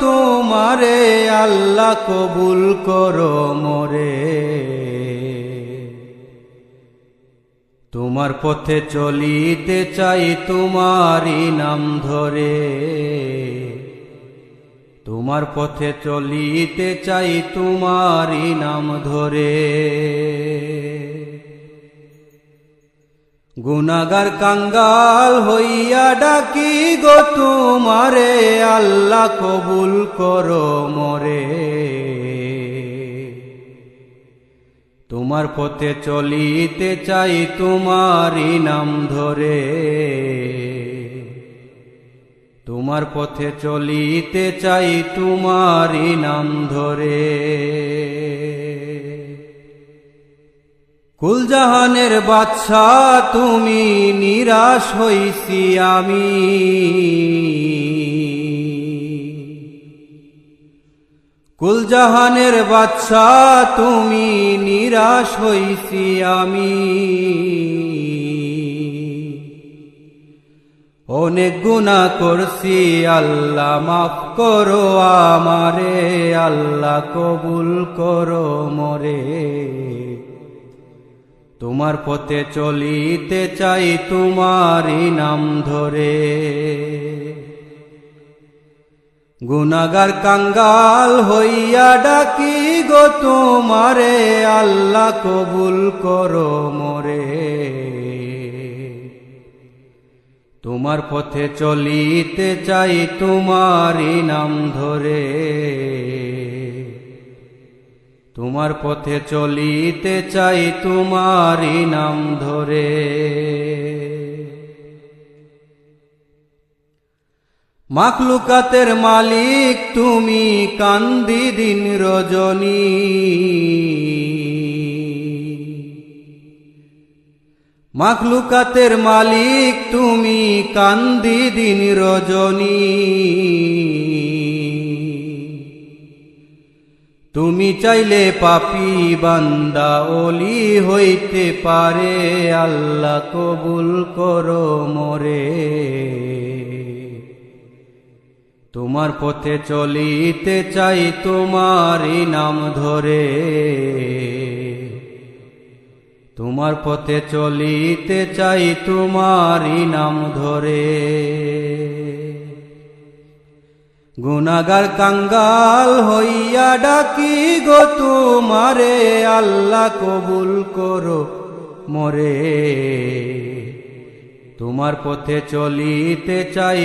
তোমারে, আল্লাহ কবুল করো মোরে। তোমার পথে চলিতে চাই তোমারই নাম ধরে। তোমার পথে চলিতে চাই তোমারই নাম ধরে। গুনাগার কাঙ্গাল হইয়া ডাকি গো তোমারে, আল্লাহ কবুল করো মরে। তোমার পথে চলিতে চাই তোমারই নাম ধরে। তোমার পথে চলিতে চাই তোমারই নাম ধরে। কুলজাহানের বাচ্চা তুমি নিরাশ হইছি আমি। কুলজাহানের বাচ্চা তুমি নিরাশ হইছি আমি। অনেক গুণা করছি, আল্লাহ মাফ করো আমারে, আল্লাহ কবুল করো মরে। তোমার পথে চলিতে চাই তোমারই নাম ধরে। গুনাগার কাঙ্গাল হইয়া ডাকি গো তোমারে, আল্লাহ কবুল করো মরে। তোমার পথে চলিতে চাই তোমারই নাম ধরে। তোমার পথে চলিতে চাই তোমারই নাম ধরে। মাখলুকাতের মালিক তুমি কান্দি দিন রজনী। মাখলুকাতের মালিক তুমি কান্দি দিন রজনী। তুমি চাইলে পাপি বান্দা ওলি হইতে পারে। আল্লাহ কবুল করো মোরে। তোমার পথে চলিতে চাই তোমারই নাম ধরে। তোমার পথে চলিতে চাই তোমারই নাম ধরে। গুনাগার কাঙ্গাল হইয়া ডাকি গো তোমারে আল্লাহ কবুল করো মরে। তোমার পথে চলিতে চাই